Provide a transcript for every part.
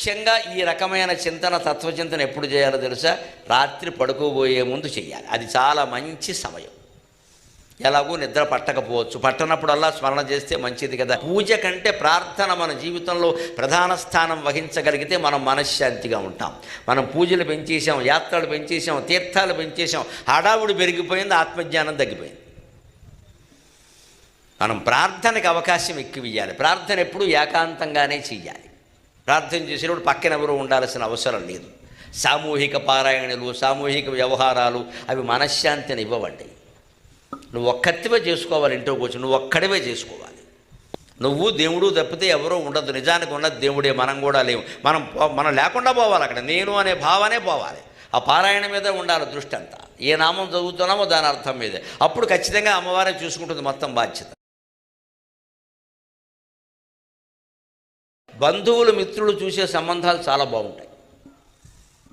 ముఖ్యంగా ఈ రకమైన చింతన తత్వచింతన ఎప్పుడు చేయాలో తెలుసా? రాత్రి పడుకోబోయే ముందు చేయాలి అది చాలా మంచి సమయం. ఎలాగూ నిద్ర పట్టకపోవచ్చు. పట్టనప్పుడల్లా స్మరణ చేస్తే మంచిది కదా. పూజ కంటే ప్రార్థన మన జీవితంలో ప్రధాన స్థానం వహించగలిగితే మనం మనశ్శాంతిగా ఉంటాం. మనం పూజలు పెంచేసాం యాత్రలు పెంచేసాం తీర్థాలు పెంచేసాం హడావుడి పెరిగిపోయింది ఆత్మజ్ఞానం తగ్గిపోయింది. మనం ప్రార్థనకి అవకాశం ఎక్కువ ఇవ్వాలి ప్రార్థన ఎప్పుడు ఏకాంతంగానే చెయ్యాలి. ప్రార్థన చేసేటప్పుడు పక్కన ఎవరు ఉండాల్సిన అవసరం లేదు. సామూహిక పారాయణలు సామూహిక వ్యవహారాలు అవి మనశ్శాంతిని ఇవ్వవండి. నువ్వు ఒక్కటివే చేసుకోవాలి ఇంట్లో కూర్చొని నువ్వు ఒక్కడివే చేసుకోవాలి. నువ్వు దేవుడు తప్పితే ఎవరో ఉండదు. నిజానికి ఉన్నది దేవుడే మనం కూడా లేవు మనం మనం లేకుండా పోవాలి అక్కడ. నేను అనే భావనే పోవాలి. ఆ పారాయణ మీద ఉండాలి దృష్టి అంతా. ఏ నామం చదువుతున్నామో దాని అర్థం మీదే. అప్పుడు ఖచ్చితంగా అమ్మవారే చూసుకుంటుంది మొత్తం బాధ్యత. బంధువులు మిత్రులు చూసే సంబంధాలు చాలా బాగుంటాయి.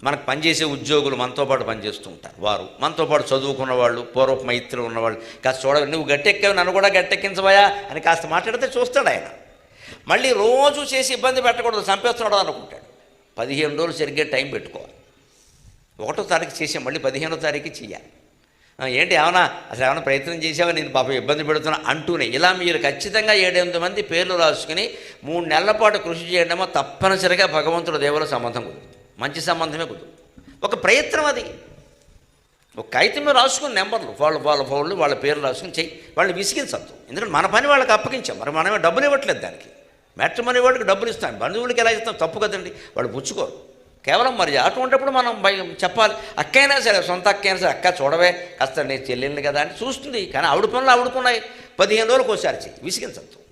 మనకు పనిచేసే ఉద్యోగులు మనతో పాటు పనిచేస్తూ ఉంటారు. వారు మనతో పాటు చదువుకున్న వాళ్ళు పూర్వపు మైత్రులు ఉన్నవాళ్ళు కాస్త చూడ నువ్వు గట్టెక్కావు నన్ను కూడా గట్టెక్కించబోయా అని కాస్త మాట్లాడితే చూస్తాడు ఆయన. మళ్ళీ రోజు చేసి ఇబ్బంది పెట్టకూడదు చంపేస్తున్నాడు అనుకుంటాడు. పదిహేను రోజులు సరిగ్గా టైం పెట్టుకోవాలి. ఒకటో తారీఖు చేసే మళ్ళీ పదిహేనో తారీఖు చేయాలి. ఏంటి ఏమన్నా అసలు ఏమైనా ప్రయత్నం చేసావా? నేను పాపం ఇబ్బంది పెడుతున్నా అంటూనే. ఇలా మీరు ఖచ్చితంగా ఏడెనిమిది మంది పేర్లు రాసుకుని మూడు నెలల పాటు కృషి చేయడమో తప్పనిసరిగా భగవంతుడు దేవుల సంబంధం కుదురుతుంది. మంచి సంబంధమే కుదురుతుంది. ఒక ప్రయత్నం అది. ఒక కాగితం రాసుకుని నెంబర్లు వాళ్ళ వాళ్ళ ఫోన్లు వాళ్ళ పేర్లు రాసుకుని చెయ్యి. వాళ్ళని విసిగించద్దు. ఎందుకంటే మన పని వాళ్ళకి అప్పగించాం. మరి మనమే డబ్బులు ఇవ్వట్లేదు దానికి. మ్యాట్రిమోనీ వాళ్ళకి డబ్బులు ఇస్తాం. బంధువులకి ఎలా ఇస్తాం? తప్పు కదండి. వాళ్ళు పుచ్చుకోరు. కేవలం మరి అటువంటిప్పుడు మనం భయం చెప్పాలి. అక్కైనా సరే సొంత అక్కైనా సరే అక్క చూడవే కాస్త నేను చెల్లెళ్ళు కదా అని చూస్తుంది. కానీ ఆవిడ పనులు ఆవిడకున్నాయి. పదిహేను రోజులకు ఒకసారి చెయ్యి. విసిగించద్దు.